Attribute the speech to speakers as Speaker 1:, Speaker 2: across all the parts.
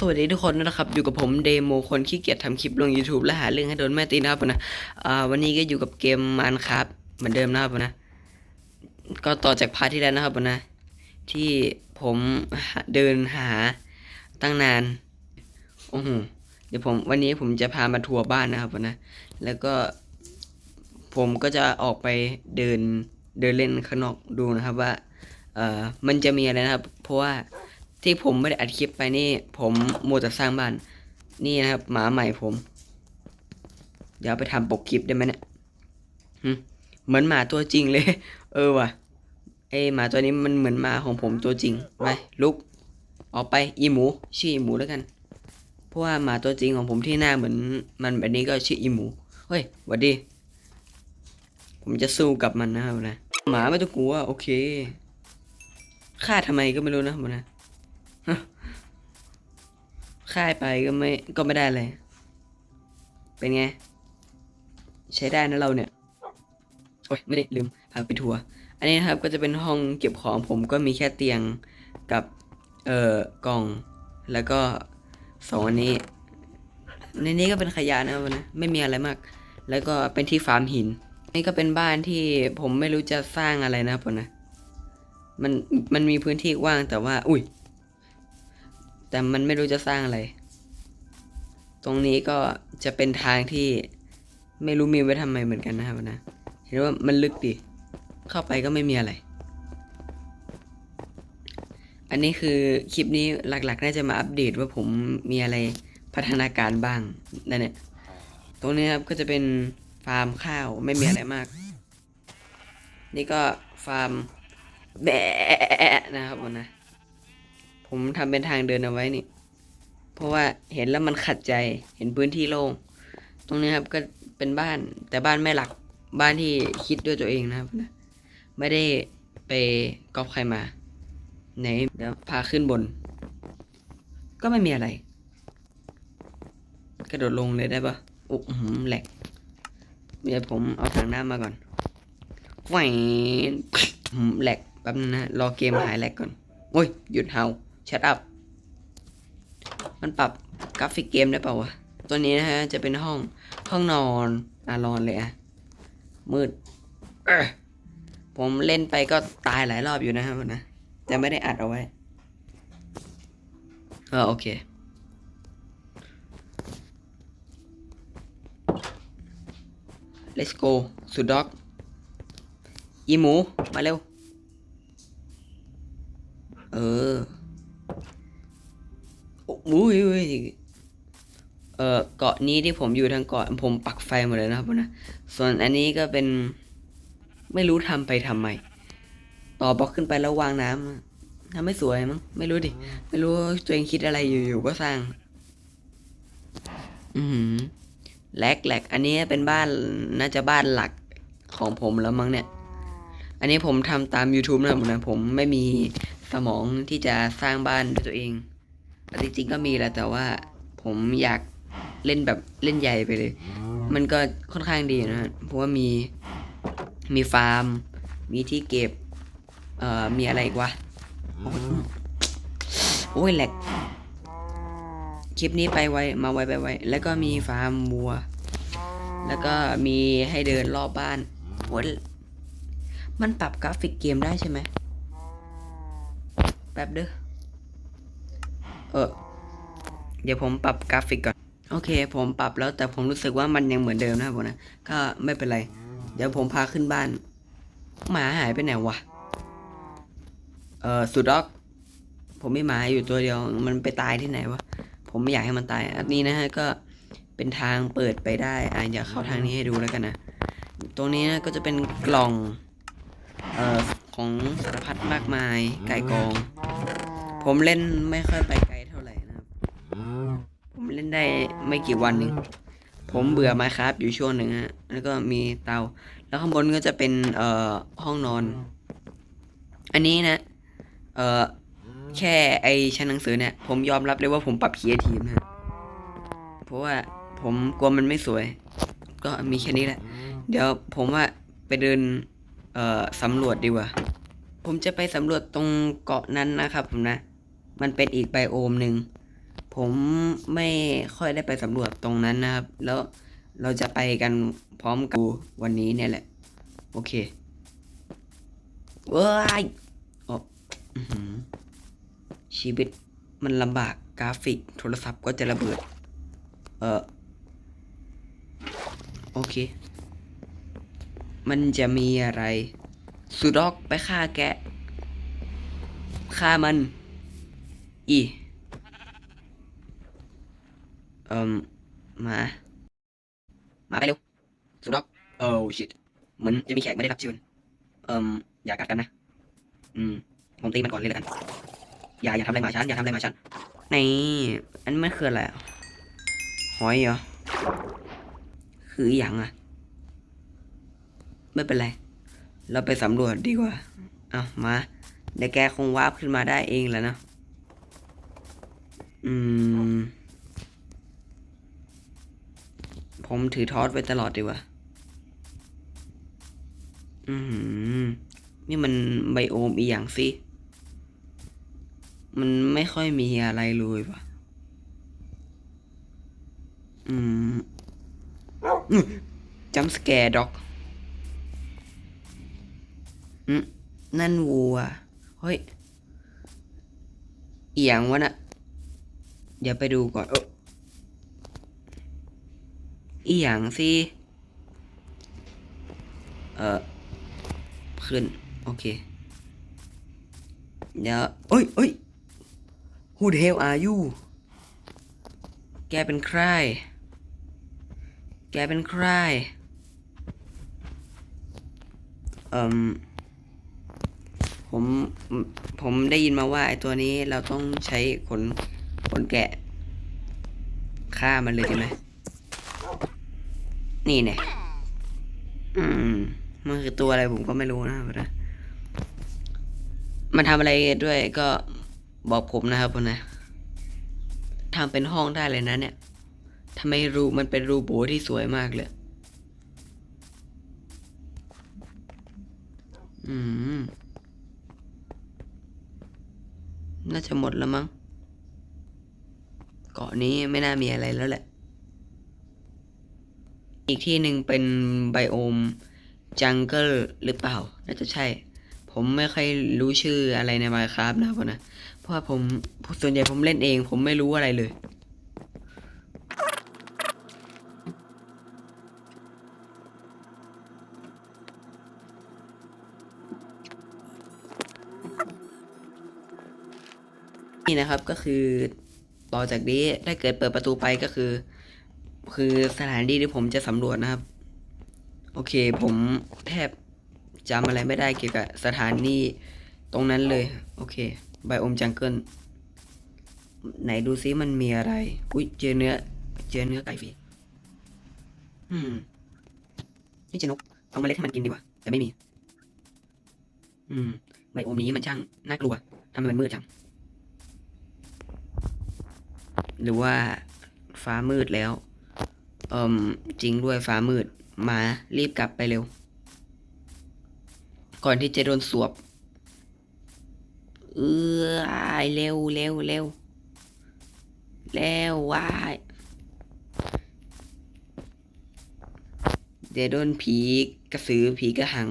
Speaker 1: สวัสดีทุกคนนะครับ อยู่กับผมเดโมคนขี้เกียจทำคลิปลง YouTube และหาเรื่องให้โดนแม่ตีนะครับนะวันนี้ก็อยู่กับเกมมันครับเหมือนเดิมนะครับนะก็ต่อจากพาร์ทที่แล้วนะครับนะที่ผมเดินหาตั้งนานโอ้โหเดี๋ยวผมวันนี้ผมจะพามาทัวร์บ้านนะครับนะแล้วก็ผมก็จะออกไปเดินเดินเล่นข้างนอกดูนะครับว่าเออมันจะมีอะไรนะครับ เพราะว่า ที่ผมไม่ได้อัดคลิปไปนี่ ผมมัวแต่สร้างบ้าน นี่นะครับ หมาใหม่ผม เดี๋ยวไปทำปกคลิปได้ไหมเนี่ยเหมือนหมาตัวจริงเลย เออว่ะไอหมาตัวนี้มันเหมือนหมาของผมตัวจริงไปลุก ออกไปอีหมูชื่ออีหมูแล้วกัน เพราะว่าหมาตัวจริงของผมที่หน้าเหมือน มันแบบนี้ก็ชื่ออีหมูเฮ้ยหวัดดี ผมจะสู้กับมันนะครับนะหมาไม่ต้องกลัวโอเคฆ่าทำไมก็ไม่รู้นะผมนะ ฆ่ายไปก็ไม่ก็ไม่ได้เลย เป็นไง ใช้ได้นะเราเนี่ย โอ้ยไม่ได้ลืมพาไปทัวร์อันนี้นะครับก็จะเป็นห้องเก็บของผมก็มีแค่เตียงกับ เอ่อกล่อง แล้วก็สองอันนี้ ในนี้ก็เป็นขยะนะครับนะไม่มีอะไรมาก แล้วก็เป็นที่ฟาร์มหิน นี่ก็เป็นบ้านที่ผมไม่รู้จะสร้างอะไรนะครับผมนะมันมันมีพื้นที่ว่างแต่ว่า อุ้ย แต่มันไม่รู้จะสร้างอะไร ตรงนี้ก็จะเป็นทางที่ไม่รู้มีไว้ทำไมเหมือนกันนะครับนะ เห็นว่ามันลึกดิ เข้าไปก็ไม่มีอะไร อันนี้คือคลิปนี้หลักๆ น่าจะมาอัปเดตว่าผมมีอะไรพัฒนาการบ้างนั่นเนี่ยตรงนี้ครับก็จะเป็นฟาร์มข้าวไม่มีอะไรมาก นี่ก็ฟาร์มแบะนะครับผมนะ ผมทำเป็นทางเดินเอาไว้นี่ เพราะว่าเห็นแล้วมันขัดใจ เห็นพื้นที่โล่ง ตรงนี้ครับก็เป็นบ้านแต่บ้านไม่หลัก บ้านที่คิดด้วยตัวเองนะครับ ไม่ได้ไปก๊อปใครมา ไหนเดี๋ยวพาขึ้นบน ก็ไม่มีอะไร กระโดดลงเลยได้ปะอุ๊ยหืมแหลก เดี๋ยวผมเอาถังน้ำมาก่อนแหวนหืมแหลกแป๊บนึงนะ รอเกมหายแหลกก่อน โอ้ย หยุดเฮา ชัดอัพมันปรับกราฟิกเกมได้เปล่าวะ ตัวนี้นะฮะ จะเป็นห้องห้องนอนอะนอนเลยอะมืดผมเล่นไปก็ตายหลายรอบอยู่นะครับนะ แต่ไม่ได้อัดเอาไว้ เออโอเค let's go สุดด็อก อีหมู มาเร็ว เออ อ้อุ้ยอุ้ยเออเกาะนี้ที่ผมอยู่ทางเกาะผมปักไฟหมดเลยนะครับนะส่วนอันนี้ก็เป็นไม่รู้ทำไปทำไมต่อบล็อกขึ้นไปแล้ววางน้ำทำไม่สวยมั้งไม่รู้ดิไม่รู้ตัวเองคิดอะไรอยู่ๆก็สร้าง อือหือแหลกแหลกอันนี้เป็นบ้านน่าจะบ้านหลักของผมแล้วมั้งเนี่ย อันนี้ผมทำตาม YouTube นะผมนะผมไม่มีสมองที่จะสร้างบ้านด้วยตัวเอง จริงๆก็มีแหละแต่ว่าผมอยากเล่นแบบเล่นใหญ่ไปเลย มันก็ค่อนข้างดีนะฮะเพราะว่ามีมีฟาร์ม มีที่เก็บ เอ่อ มีอะไรอีกวะโอ้ยโอ้ยแหลก คลิปนี้ไปไวมาไวไปไว แล้วก็มีฟาร์มวัว แล้วก็มีให้เดินรอบบ้านโอ้ยมันปรับกราฟิกเกมได้ใช่ไหม แป๊บเด้อ เออเดี๋ยวผมปรับกราฟิกก่อน โอเค ผมปรับแล้วแต่ผมรู้สึกว่ามันยังเหมือนเดิมนะผมนะ ก็ไม่เป็นไร เดี๋ยวผมพาขึ้นบ้าน หมาหายไปไหนวะ เออสุดด็อก ผมมีหมาอยู่ตัวเดียว มันไปตายที่ไหนวะ ผมไม่อยากให้มันตาย อันนี้นะฮะก็เป็นทางเปิดไปได้ อะอยากเข้าทางนี้ให้ดูแล้วกันนะ ตรงนี้นะก็จะเป็นกล่อง เอ่อของสารพัดมากมาย ไก่กอง ผมเล่นไม่ค่อยไปไกลเท่าไหร่นะครับ ผมเล่นได้ไม่กี่วันเองผมเบื่อมาครับอยู่ช่วงหนึ่งฮะ แล้วก็มีเตา แล้วข้างบนก็จะเป็นเอ่อห้องนอน อันนี้นะ เอ่อแค่ไอชั้นหนังสือเนี่ย ผมยอมรับเลยว่าผมปรับเคียทีมนะเพราะว่าผมกลัวมันไม่สวย ก็มีแค่นี้แหละ เดี๋ยวผมว่าไปเดินเอ่อสำรวจดีกว่า ผมจะไปสำรวจตรงเกาะนั้นนะครับผมนะ มันเป็นอีกไบโอมหนึ่ง ผมไม่ค่อยได้ไปสำรวจตรงนั้นนะครับ แล้วเราจะไปกันพร้อมกันวันนี้เนี่ยแหละ โอเคเว้ายอ๋ออื้อหือชีวิตมันลำบากกราฟิกโทรศัพท์ก็จะระเบิด เออโอเค มันจะมีอะไร สุดอกไปฆ่าแกะฆ่ามัน อีเอ่มมา มาไปเร็วสุดอกโอ้ชิตเหมือนจะมีแขกไม่ได้รับเชิญเอ่มอย่ากัดกันนะ อืม ผมตีมันก่อนเลยแล้วกัน อย่าอย่าทำอะไรหมาฉันอย่าทำอะไรหมาฉันนี่อันนี้มันคืออะไรอะหอยเหรอ คืออหย่างอะไม่เป็นไร เราไปสำรวจดีกว่า เอามาเดี๋ยวแกคงวาร์ปขึ้นมาได้เองแหล้วนะ อืม ผมถือทอสไว้ตลอดดีกว่า อืม นี่มันไบโอมอีอย่างสิ มันไม่ค่อยมีอะไรเลยว่ะ อืมจัมสแกร์ด็อกอืมนั่นวัว เฮ้ย เอียงวะน่ะ เดี๋ยวไปดูก่อนอออีหยังสิ เออขึ้น โอเค เดี๋ยวเอ้ยเอ้ย Who the hell are you แกเป็นใคร แกเป็นใคร เอ่มผม ผมได้ยินมาว่าไอตัวนี้เราต้องใช้ขน ขนแกะฆ่ามันเลยใช่ไหมนี่เนี่ยอืม มันคือตัวอะไรผมก็ไม่รู้นะครับนะมันทำอะไรด้วยก็บอกผมนะครับนะทำเป็นห้องได้เลยนะ เนี่ยทำไมรูมันเป็นรูโบที่สวยมากเลย อืม น่าจะหมดแล้วมั้ง นี้ไม่น่ามีอะไรแล้วแหละ อีกที่หนึ่งเป็นไบโอมจังเกิลหรือเปล่า น่าจะใช่ ผมไม่ค่อยรู้ชื่ออะไรใน Minecraft นะครับนะ เพราะว่าผมส่วนใหญ่ผมเล่นเอง ผมไม่รู้อะไรเลยนี่นะครับก็คือ ต่อจากนี้ถ้าเกิดเปิดประตูไปก็คือ คือสถานที่ที่ผมจะสำรวจนะครับ โอเค ผมแทบจำอะไรไม่ได้เกี่ยวกับสถานที่ตรงนั้นเลย โอเคไบโอมจังเกิลไหนดูซิมันมีอะไร อุ้ยเจอเนื้อ เจอเนื้อไก่ฟรีอืม นี่เจอนกเอาเมาเล็ดให้มันกินดีกว่า แต่ไม่มี อืมไบโอมนี้มันช่างน่ากลัวทำไมมันมืดจัง หรือว่าฟ้ามืดแล้วเอิมจริงด้วยฟ้ามืดมารีบกลับไปเร็ว ก่อนที่จะโดนสวบ เอออ้ายเร็วเร็วเร็วเร็ววายเดี๋ยวโดนผีกระสือผีกระหัง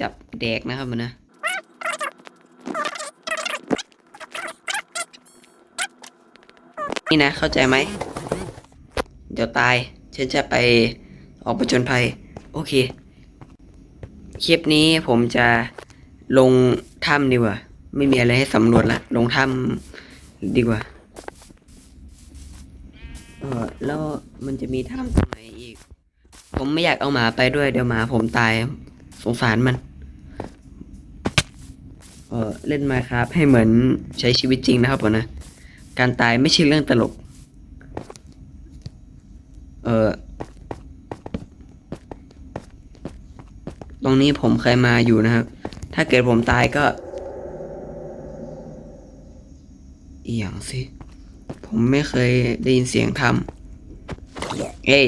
Speaker 1: จับแดกนะครับมันนะ นี่นะเข้าใจไหม เดี๋ยวตาย ฉันจะไปออกประจนภัย โอเค คลิปนี้ผมจะลงถ้ำดีกว่า ไม่มีอะไรให้สำรวจละ ลงถ้ำดีกว่า เออแล้วมันจะมีถ้ำตรงไหนอีก ผมไม่อยากเอาหมาไปด้วย เดี๋ยวหมาผมตาย สงสารมัน เออเล่นมาครับ ให้เหมือนใช้ชีวิตจริงนะครับผมนะ การตายไม่ใช่เรื่องตลก เออตรงนี้ผมเคยมาอยู่นะครับ ถ้าเกิดผมตายก็อหย่างสิ ผมไม่เคยได้ยินเสียงทำเอ้ย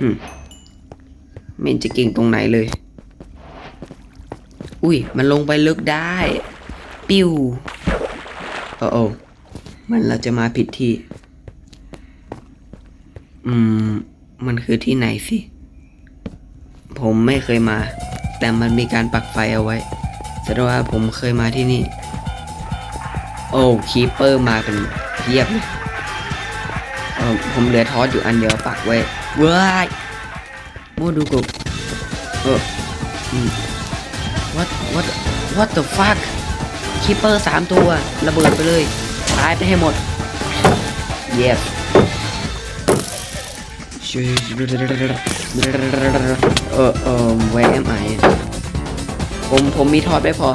Speaker 1: อืมไม่จะเก่งตรงไหนเลย อุ้ย มันลงไปลึกได้ ปิ้ว โอ้โอมันเราจะมาผิดที่ อืม มันคือที่ไหนสิ ผมไม่เคยมา แต่มันมีการปักไฟเอาไว้ แสดงว่าผมเคยมาที่นี่ โอ้คีเปอร์มากันเพียบเลยเออผมเหลือทอสอยู่อันเดียวปักไว้ เว้ยโมดูกบเอออืม what what what the fuck คีเปอร์สามตัว ระเบิดไปเลยตายไปให้หมด yes เออเออ where am I ผมผมมีทอดไม่พอ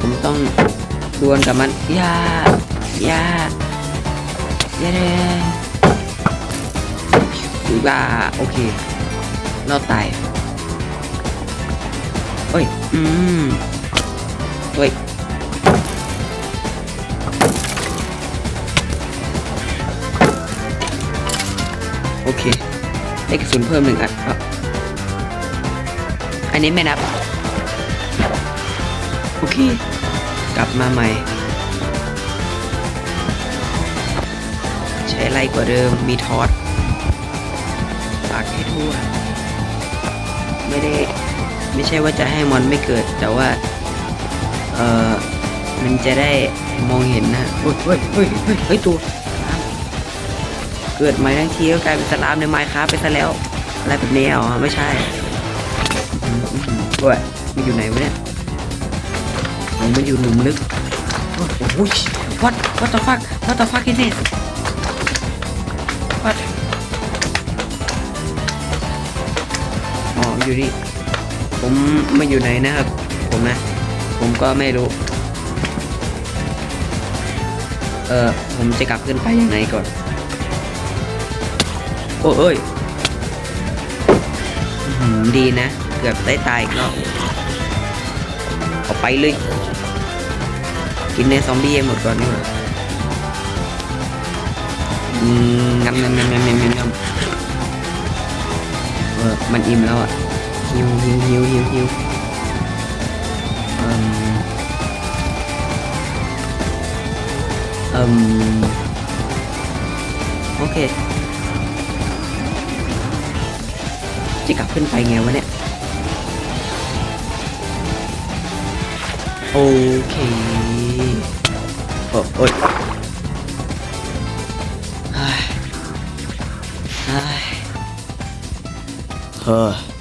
Speaker 1: ผมต้องดวลกับมันยายาอย่าเลยอย่าโอเคเราตาย อืมเฮ้ยโอเค ได้กระสุนเพิ่มหนึ่งอันครับอันนี้ไม่นับ โอเค กลับมาใหม่ ใช้ไรกว่าเดิม มีทอดปากให้ทั่ว ไม่ได้ ไม่ใช่ว่าจะให้มอนไม่เกิด แต่ว่า เออมันจะได้มองเห็นนะเฮ้ยเฮ้ยเฮ้ยเฮ้ยเฮ้ยตัวเกิดใหม่ทั้งทีก็กลายเป็นสลามในไมค์ครับไปซะแล้ว อะไรแบบนี้อ๋อไม่ใช่อืมอืมอืมโอ้ยมันอยู่ไหนวะเนี่ยอ๋อมันอยู่หลุมลึกโอ้โหวัดวัดตะฟักวัดตะฟักที่นี่วัดอ๋ออยู่นี่ ผมไม่อยู่ไหนนะครับ ผมนะ ผมก็ไม่รู้ เออผมจะกลับขึ้นไปยังไงก่อน โอ้เอ้ยอื้อหือดีนะ เกือบได้ตายอีกรอบเอาไปเลย กินในซอมบี้ให้หมดก่อนดีกว่าอืมงำงำงำงำงำงำงำเออมันอิ่มแล้วอะ หิวหิวหิวหิวหิวอืมอืมโอเคจะกลับขึ้นไปไงวะเนี่ย โอเคโอ้โอ้ยเฮ้ยเฮ้ยเฮ้ย